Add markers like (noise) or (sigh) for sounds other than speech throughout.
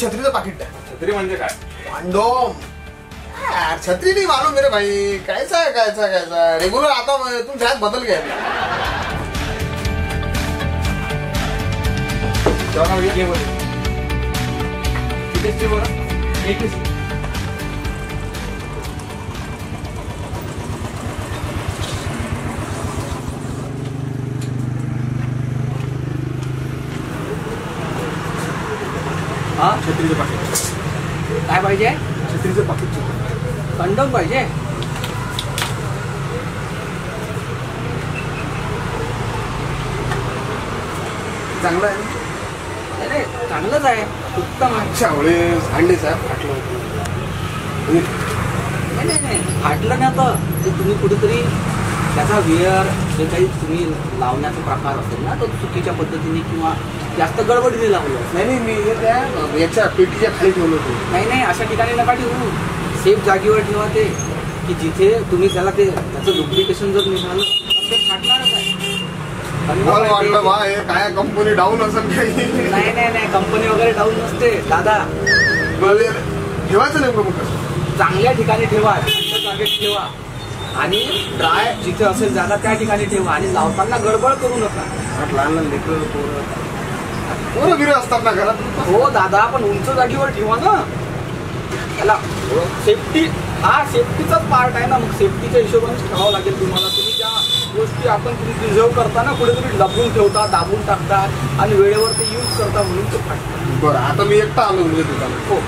छत्रीचं पाकिट टाक. छत्री म्हणजे काय? कंडोम यार, छत्री नहीं मालूम मेरे भाई. कैसा है कैसा कैसा रेगुलर आता हूं मैं तुम शायद बदल गए जेवणा वगैरे घे बोल किती बरं? एकवीस. हा छत्रीचं पाकिट. काय पाहिजे? छत्रीचं पाकिट. कंडम पाहिजे? चांगलं आहे नाही, नाही चांगलंच आहे. उत्तम आहे. शावळे सांडले साहेब फाटलं. होतं नाही नाही नाही फाटलं नाही आता. ते तुम्ही कुठेतरी त्याचा वेअर जे काही तुम्ही लावण्याचा प्रकार असेल ना तो चुकीच्या पद्धतीने किंवा जास्त गडबडीने लावलं नाही नाही मी त्या याच्या पेटीच्या खाली ठेवलं होतं. नाही नाही अशा ठिकाणी नका ठेवू. सेफ जागेवर ठेवा ते की जिथे तुम्ही त्याला ते त्याचं डुप्लिकेशन जर निघालं तर ते फाटणारच आहे. काय कंपनी डाऊन असेल काही नाही नाही नाही कंपनी वगैरे डाऊन नसते. दादा. ठेवायचं नाही. चांगल्या ठिकाणी ठेवा जागेत ठेवा. आणि ड्राय जिथे असेल जागा त्या ठिकाणी ठेवा आणि लावताना गडबड करू नका. लहान लहान लेकरं पोरं. पोरं बिरं असतात ना घरात? हो दादा पण उंच जागेवर ठेवा ना. त्याला सेफ्टी हा सेफ्टीचाच पार्ट आहे ना. मग सेफ्टीच्या हिशोबाने ठेवावं लागेल तुम्हाला. तुम्ही ज्या गोष्टी आपण तुम्ही प्रिझर्व करताना कुठेतरी लपवून ठेवता दाबून टाकतात आणि वेळेवर ते यूज करता म्हणून ते फाटतात बरं आता मी एकटा आलो म्हणजे दुकानात हो.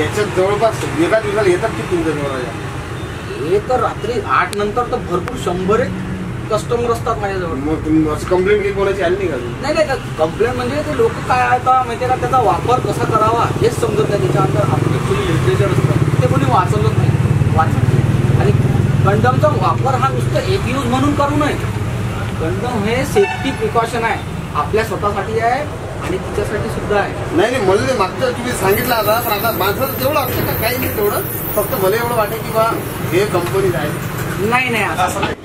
याच्यात जवळपास एका दिवसाला येतात की तुमच्या जवळ हे तर रात्री आठ नंतर तर भरपूर शंभर एक कस्टमर असतात माझ्याजवळ. मग तुम्ही असं कंप्लेंट कोणाची आली नाही का अजून? नाही नाही कंप्लेंट म्हणजे ते लोक काय आता माहितीये का? त्याचा वापर कसा करावा हेच समजत नाही. त्याच्या अंदर ऍक्च्युली लिटरेचर असतं ते कोणी वाचवलंच नाही. वाचत नाही. आणि कंडमचा वापर हा नुसतं एक यूज म्हणून करू नये. कंडम हे सेफ्टी प्रिकॉशन आहे. आपल्या स्वतःसाठी आहे आणि तिच्यासाठी सुद्धा आहे. नाही नाही मला नाही मागच्या तुम्ही सांगितलं आता पण आता माझं तेवढं असतं का? काही नाही तेवढं. फक्त मला एवढं वाटेल की बा हे कंपनी आहे. नाही नाही असं नाही.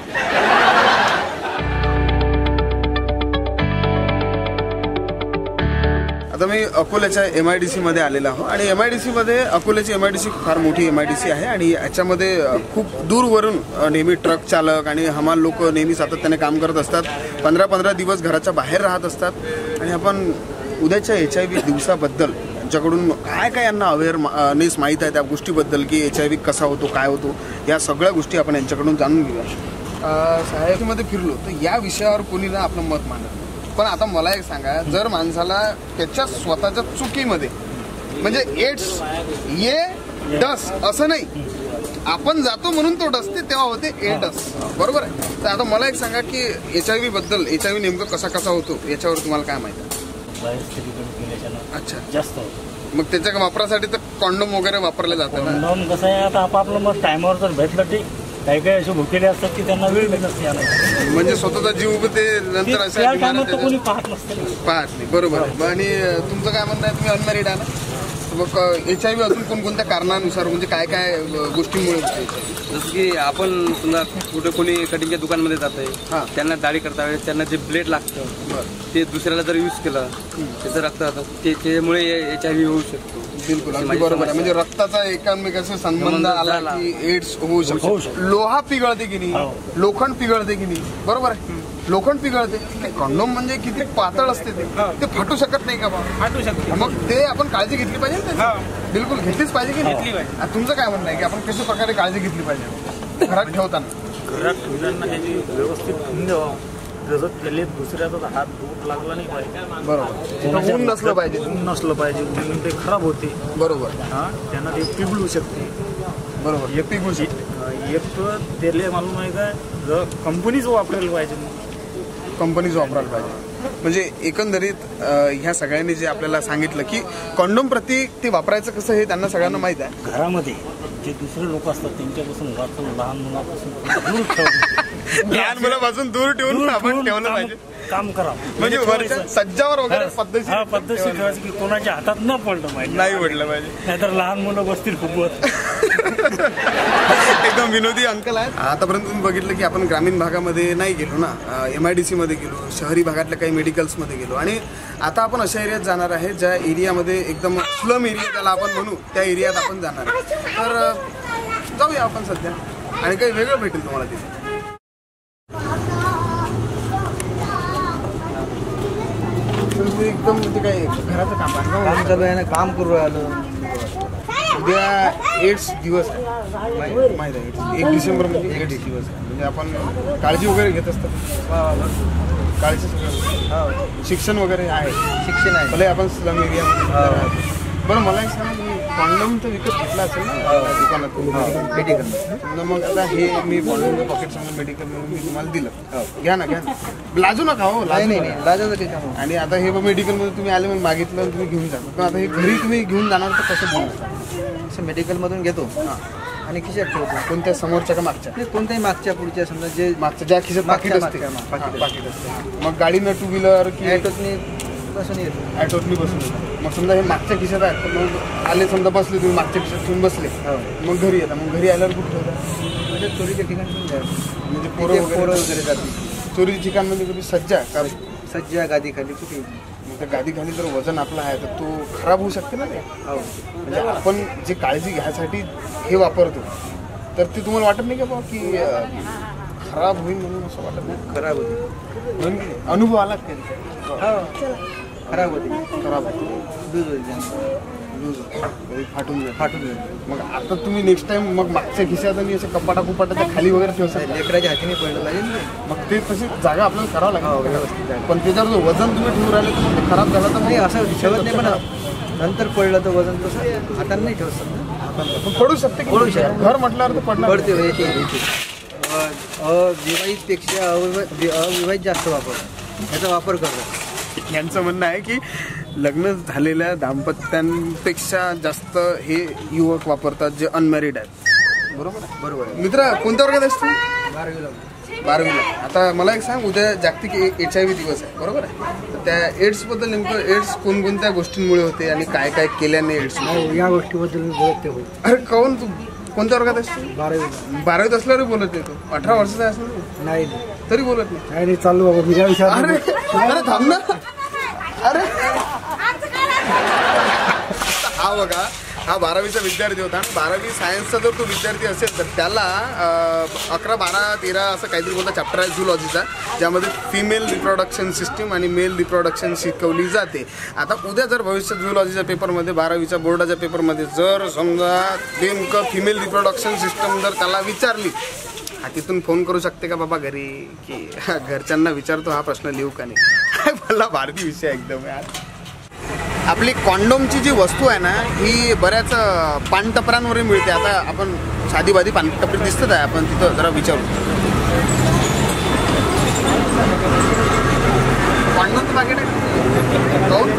आता मी अकोल्याच्या एम आय डी सी मध्ये आलेला आहो. आणि एम आय डी सी मध्ये अकोल्याची एम आय डी सी फार मोठी एम आय डी सी आहे. आणि याच्यामध्ये खूप दूरवरून नेहमी ट्रक चालक आणि हमाल लोक नेहमी सातत्याने काम करत असतात. पंधरा पंधरा दिवस घराच्या बाहेर राहत असतात. आणि आपण उद्याच्या एच आय व्ही दिवसाबद्दल यांच्याकडून काय काय यांना अवेअरनेस माहीत आहे त्या गोष्टीबद्दल की एच आय व्ही कसा होतो काय होतो या सगळ्या गोष्टी आपण यांच्याकडून जाणून घेऊया. अ, साहेबमध्ये फिरलो तर या विषयावर कोणी ना आपलं मत मांडत पण आता मला एक सांगा जर माणसाला त्याच्या स्वतःच्या चुकीमध्ये म्हणजे एड्स ये डस असं नाही. आपण जातो म्हणून तो डसते तेव्हा होते एडस बरोबर आहे? तर आता मला एक सांगा की एच आय व्ही बद्दल एच आय व्ही नेमकं कसा कसा होतो याच्यावर तुम्हाला काय माहिती आहे बाहेर स्त्रीकडे गेल्याच्यानं अच्छा. जास्त मग त्याच्या वापरासाठी तर कॉन्डोम वगैरे वापरले जातं ना. कंडोम कसं आहे आता आपापलं मग टायमावर जर भेटलं ठीक काही काही असे भुकेले असतात की त्यांना वेळ भेटत नाही आणायला. म्हणजे स्वतःचा जीव ते ते नंतर त्या टायमात तर कोणी पाहत नसतं. पाहत नाही. बरोबर. आणि अं, तुमचं काय म्हणणं आहे? तुम्ही अनमॅरिड आहे ना? मग एच आय व्ही अजून कोणकोणत्या कारणानुसार म्हणजे काय काय गोष्टींमुळे होतं? जसं की आपण समजा कुठे कोणी कटिंगच्या दुकानमध्ये जात हा. आहे त्यांना दाढी करता वेळेस त्यांना जे ब्लेड लागतं बरं ते दुसऱ्याला जर यूज केलं त्याचं रक्त जातं ते त्यामुळे एच आय व्ही होऊ शकतो बिलकुल ही अगदी बरोबर आहे. म्हणजे रक्ताचा एकमेकाशी संबंध आला. की एड्स होऊ शकतो. लोहा पिघळते की नाही? हो. लोखंड पिघळते की नाही? बरोबर आहे? लोखंड पिघळते. कंडोम म्हणजे किती पातळ असते ते. ते फाटू शकत नाही का बा? फाटू शकते मग ते आपण काळजी घेतली पाहिजे ना त्याची? बिलकुल घेतलीच पाहिजे की घेतली पाहिजे. तुमचं काय म्हणणं आहे की आपण कशा प्रकारे काळजी घेतली पाहिजे? घरात ठेवताना. घरात ठेवताना व्यवस्थित जसं त्याला दुसऱ्याचा हात दूर लागला नाही पाहिजे. बरोबर. तिथं ऊन नसलं पाहिजे. ऊन नसलं पाहिजे. ऊन ते खराब होते. बरोबर. हा त्यांना ते पिघलू शकते. बरोबर. एक पिघू शकते. एक तर त्याला मालूम आहे का जर कंपनीच वापरायला पाहिजे कंपनीच वापरायला पाहिजे. म्हणजे एकंदरीत ह्या सगळ्यांनी जे आपल्याला सांगितलं की कॉन्डोम प्रती ते वापरायचं कसं हे त्यांना सगळ्यांना माहीत आहे. घरामध्ये जे दुसरे लोक असतात त्यांच्यापासून वाचून लहान मुलापासून दूर (laughs) ठेवून लहान मुलापासून दूर ठेवून आपण ठेवलं काम- पाहिजे. काम करा. म्हणजे वरच्या सज्जावर वगैरे हा, पद्धतशीर ठेवायचं. की कोणाच्या हातात न पडलं पाहिजे. नाही पडलं पाहिजे. नाहीतर लहान मुलं बसतील फुगवत (laughs) एकदम विनोदी अंकल आहेत. आतापर्यंत तुम्ही बघितलं की आपण ग्रामीण भागामध्ये नाही गेलो ना. एम आय डी सीमध्ये गेलो शहरी भागातल्या काही मेडिकल्समध्ये गेलो. आणि आता आपण अशा एरियात जाणार आहे ज्या एरियामध्ये एकदम स्लम एरिया त्याला आपण म्हणू त्या एरियात आपण जाणार आहे. तर जाऊया आपण सध्या. आणि काही वेगळं भेटेल तुम्हाला तिथे. ते एकदम म्हणजे काय घराचं काम काम करू राहिलो. उद्या एड्स दिवस आहे. माहीत माहीत आहे. एक डिसेंबर म्हणजे एड्स दिवस आहे. म्हणजे आपण काळजी वगैरे घेत असतात काळजी सगळं. शिक्षण वगैरे आहे. शिक्षण आहे. भले आपण स्लम एरियामध्ये बरं मला एक सांगा तुम्ही कॉन्डम तर विकत घेतला असेल ना? दुकानात मेडिकल मग आता हे मी कॉन्डमचं पॉकेट समजा मेडिकल म्हणून मी तुम्हाला दिलं. घ्या ना घ्या ना. लाजू नका हो नाही लाजू नाही. काही काम आणि आता हे मेडिकलमध्ये तुम्ही आले म्हणून मागितलं तुम्ही घेऊन जाता पण आता हे घरी तुम्ही घेऊन जाणार तर कसं बोलणार? असं मेडिकलमधून घेतो. आणि खिशात ठेवतो कोणत्या समोरच्या का मागच्या. ते कोणत्याही मागच्या पुढच्या समजा जे मागच्या ज्या खिशात पाकिट मागच्या- असते. मागच्या- हा, पाकीट पाकीट असते. मग गाडीनं टू व्हीलर की ॲटोतनी बसून येतो. ॲटोतनी बसून येतात. मग समजा हे मागच्या खिशात आहेत तर मग आले समजा बसले तुम्ही मागच्या खिशात ठेवून बसले. हो. मग घरी येतात मग घरी आल्यावर कुठे ठेवता म्हणजे चोरीच्या ठिकाणी पण जायचं. म्हणजे तिथे पोरं वगैरे वगैरे जाते चोरीची ठिकाण म्हणजे कधी सज्जा का? सज्जा गादी खाली कुठे मग त्या गादी खाली जर वजन आपलं आहे तर तो खराब होऊ शकते ना ते? हो. म्हणजे आपण जे काळजी घ्यायसाठी हे वापरतो तर ते तुम्हाला वाटत नाही का बा की खराब होईल म्हणून असं वाटत नाही? खराब होते. म्हणून की अनुभव आला? हो. खराब होते. खराब होतो. दूध फाटून जाईल. फाटून जाते मग आता तुम्ही नेक्स्ट टाइम मग मागच्या खिशात आणि असं कपाटा कुपाटाच्या खाली वगैरे ठेवता लेकराच्या हातीने पडलं पाहिजे ना. ते. मग ते तशी जागा आपल्याला करावं हो, लागेल व्यवस्थित जागा. पण त्याच्यावर जो वजन तुम्ही ठेवून राहिले तर मग ते खराब झालं तर नाही मग असं ठेवत नाही पण नंतर पडलं तर वजन तसं हाताने नाही ठेवत समजा. पण पडू शकते की पडू शकते. घर म्हटल्यावर तर पडणार. पडते हो, येते येते. अविवाहितपेक्षा अविवाहित अविवाहित जास्त वापर. याचा वापर करतात यांचं म्हणणं आहे की लग्न झालेल्या दाम्पत्यांपेक्षा जास्त हे युवक वापरतात जे अनमॅरिड आहेत. बरोबर बरोबर मित्र कोणत्या वर्गात असतो बारावीला. आता मला एक सांग उद्या जागतिक एच आय व्ही दिवस आहे बरोबर आहे? तर त्या एड्सबद्दल नेमकं एड्स कोणकोणत्या गोष्टींमुळे होते आणि काय काय केल्याने एड्स या गोष्टीबद्दल मी बोलत अरे कौन तू? कोणत्या वर्गात असतो बारावीला बारावीत असल्यावर बोलत नाही तू. अठरा वर्षाचा असणार. नाही. तरी बोलत नाही. नाही चालू बाबा मी काय विचार अरे अरे थांब ना. अरे हा बघा हा बारावीचा विद्यार्थी होता आणि बारावी सायन्सचा जर तो विद्यार्थी असेल तर त्याला अकरा बारा तेरा असं काहीतरी बोलता चॅप्टर आहे झुलॉजीचा ज्यामध्ये फिमेल रिप्रोडक्शन सिस्टीम आणि मेल रिप्रोडक्शन शिकवली जाते. आता उद्या जर भविष्यात झुलॉजीच्या पेपरमध्ये बारावीच्या बोर्डाच्या पेपरमध्ये जर समजा नेमकं फिमेल रिप्रोडक्शन सिस्टम जर त्याला विचारली हा तिथून फोन करू शकते का बाबा घरी? की (laughs) घरच्यांना विचारतो हा प्रश्न लिहू का नाही? (laughs) मला भारतीय विषय एकदम यार. आपली कॉन्डोमची जी वस्तू आहे ना ही बऱ्याच अं, पानटपऱ्यांवर मिळते. आता आपण साधी बाधी पानटपरी दिसत आहे. आपण तिथं जरा विचारू. कॉन्डोमचं पाकिट आहे? काऊन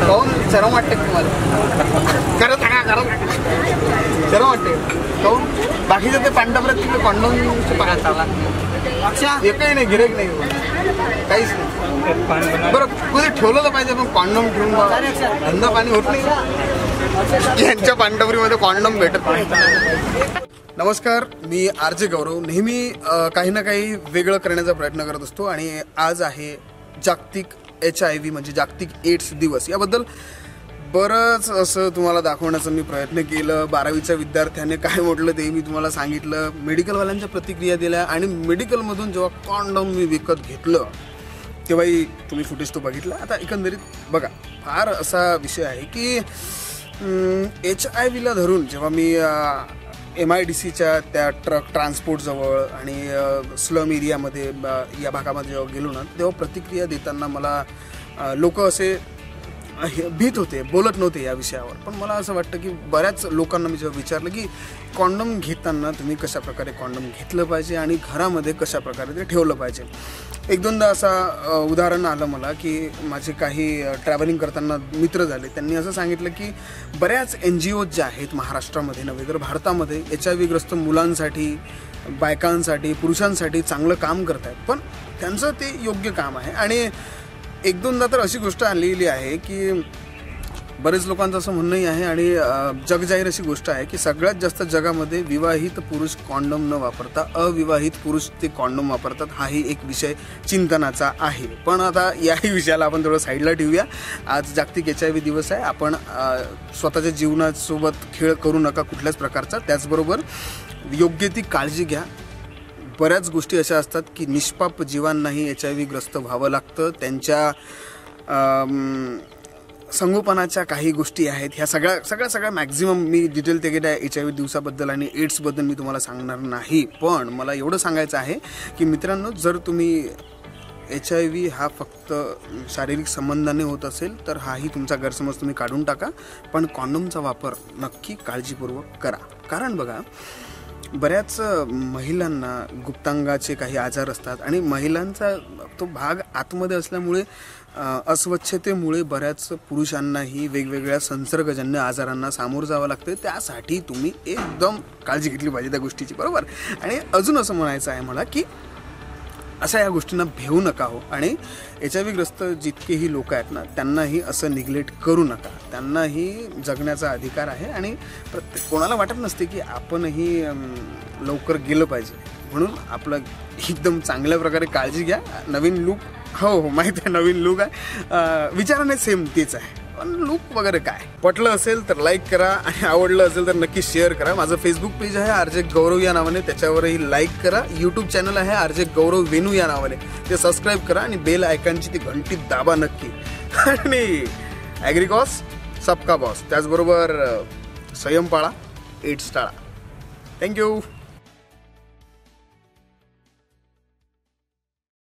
काऊन शरम वाटते तुम्हाला? करत का करत शरम वाटते काऊन बाकीचं ते पांढरपर्यंत तिकडे कॉन्डोमचे पाहायला चालला अच्छा. एकही नाही गिरेक नाही. काहीच नाही. बरं कुठे ठेवलं तर पाहिजे पण कॉन्डोम ठेवून. धंदा पाणी होत नाही. यांच्या पांडवरीमध्ये कॉन्डोम भेटत नाही. नमस्कार मी आर जे गौरव. नेहमी काही ना काही वेगळं करण्याचा प्रयत्न करत असतो आणि आज आहे जागतिक एच आय व्ही म्हणजे जागतिक एड्स दिवस. याबद्दल बरंच असं तुम्हाला दाखवण्याचा मी प्रयत्न केलं. बारावीच्या विद्यार्थ्याने काय म्हटलं ते मी तुम्हाला सांगितलं. मेडिकलवाल्यांच्या प्रतिक्रिया दिल्या आणि मेडिकलमधून जेव्हा कॉन्डम मी विकत घेतलं तेव्हाही तुम्ही फुटेज तो बघितला. आता एकंदरीत बघा फार असा विषय आहे की एच आय व्हीला धरून जेव्हा मी एम आय डी सीच्या त्या ट्रक ट्रान्सपोर्टजवळ आणि स्लम एरियामध्ये या भागामध्ये जेव्हा गेलो ना तेव्हा प्रतिक्रिया देताना मला लोक असे भीत होते बोलत नव्हते या विषयावर. पण मला असं वाटतं की बऱ्याच लोकांना मी जेव्हा विचारलं की कॉन्डम घेताना तुम्ही कशा प्रकारे कॉन्डम घेतलं पाहिजे आणि घरामध्ये कशा प्रकारे ते ठेवलं पाहिजे? एक दोनदा असा उदाहरण आलं मला की माझे काही ट्रॅव्हलिंग करताना मित्र झाले. त्यांनी असं सांगितलं की बऱ्याच एन जी ओज ज्या आहेत महाराष्ट्रामध्ये नव्हे तर भारतामध्ये एच आय व्हीग्रस्त मुलांसाठी बायकांसाठी पुरुषांसाठी चांगलं काम करत आहेत पण त्यांचं ते योग्य काम आहे. आणि एक दोनदा तर अशी गोष्ट आलेली आहे की बरेच लोकांचं असं म्हणणंही आहे आणि जगजाहीर अशी गोष्ट आहे की सगळ्यात जास्त जगामध्ये विवाहित पुरुष कॉन्डम न वापरता अविवाहित पुरुष ते कॉन्डम वापरतात हाही एक विषय चिंतनाचा आहे. पण आता याही विषयाला आपण थोडं साईडला ठेवूया. आज जागतिक एच आय व्ही दिवस आहे. आपण स्वतःच्या जीवनासोबत खेळ करू नका कुठल्याच प्रकारचा. त्याचबरोबर योग्य ती काळजी घ्या. बऱ्याच गोष्टी अशा असतात की निष्पाप जीवांनाही एच आय व्ही ग्रस्त व्हावं लागतं. त्यांच्या संगोपनाच्या काही गोष्टी आहेत. ह्या सगळ्या सगळ्या सगळ्या मॅक्झिमम मी डिटेल ते गेल्या एच आय व्ही दिवसाबद्दल आणि एड्सबद्दल मी तुम्हाला सांगणार नाही. पण मला एवढं सांगायचं आहे की मित्रांनो जर तुम्ही एच आय व्ही हा फक्त शारीरिक संबंधाने होत असेल तर हाही तुमचा गैरसमज तुम्ही काढून टाका. पण कॉन्डमचा वापर नक्की काळजीपूर्वक करा. कारण बघा बऱ्याच महिलांना गुप्तांगाचे काही आजार असतात आणि महिलांचा तो भाग आतमध्ये असल्यामुळे अस्वच्छतेमुळे बऱ्याच पुरुषांनाही वेगवेगळ्या संसर्गजन्य आजारांना सामोरं जावं लागतं त्यासाठी तुम्ही एकदम काळजी घेतली पाहिजे त्या गोष्टीची बरोबर? आणि अजून असं म्हणायचं आहे मला की अशा या गोष्टींना भेऊ नका हो. आणि एच आय व्हीग्रस्त जितकेही लोक आहेत ना त्यांनाही असं निग्लेक्ट करू नका. त्यांनाही जगण्याचा अधिकार आहे आणि प्रत्येक कोणाला वाटत नसते की आपणही लवकर गेलं पाहिजे. म्हणून आपलं एकदम चांगल्या प्रकारे काळजी घ्या. नवीन लूक हो हो माहीत आहे नवीन लूक आहे. विचाराने सेम तेच आहे. पण लूक वगैरे काय? पटलं असेल तर लाईक करा आणि आवडलं असेल तर नक्की शेअर करा. माझं फेसबुक पेज आहे आर जे गौरव या नावाने. त्याच्यावरही लाईक करा. यूट्यूब चॅनल आहे आरजे गौरव वेणू या नावाने. ते सबस्क्राईब करा आणि बेल आयकॉनची ती घंटी दाबा नक्की. आणि ॲग्रिकॉस सबका बॉस त्याचबरोबर अं, संयम पाळा एड्स टाळा थँक्यू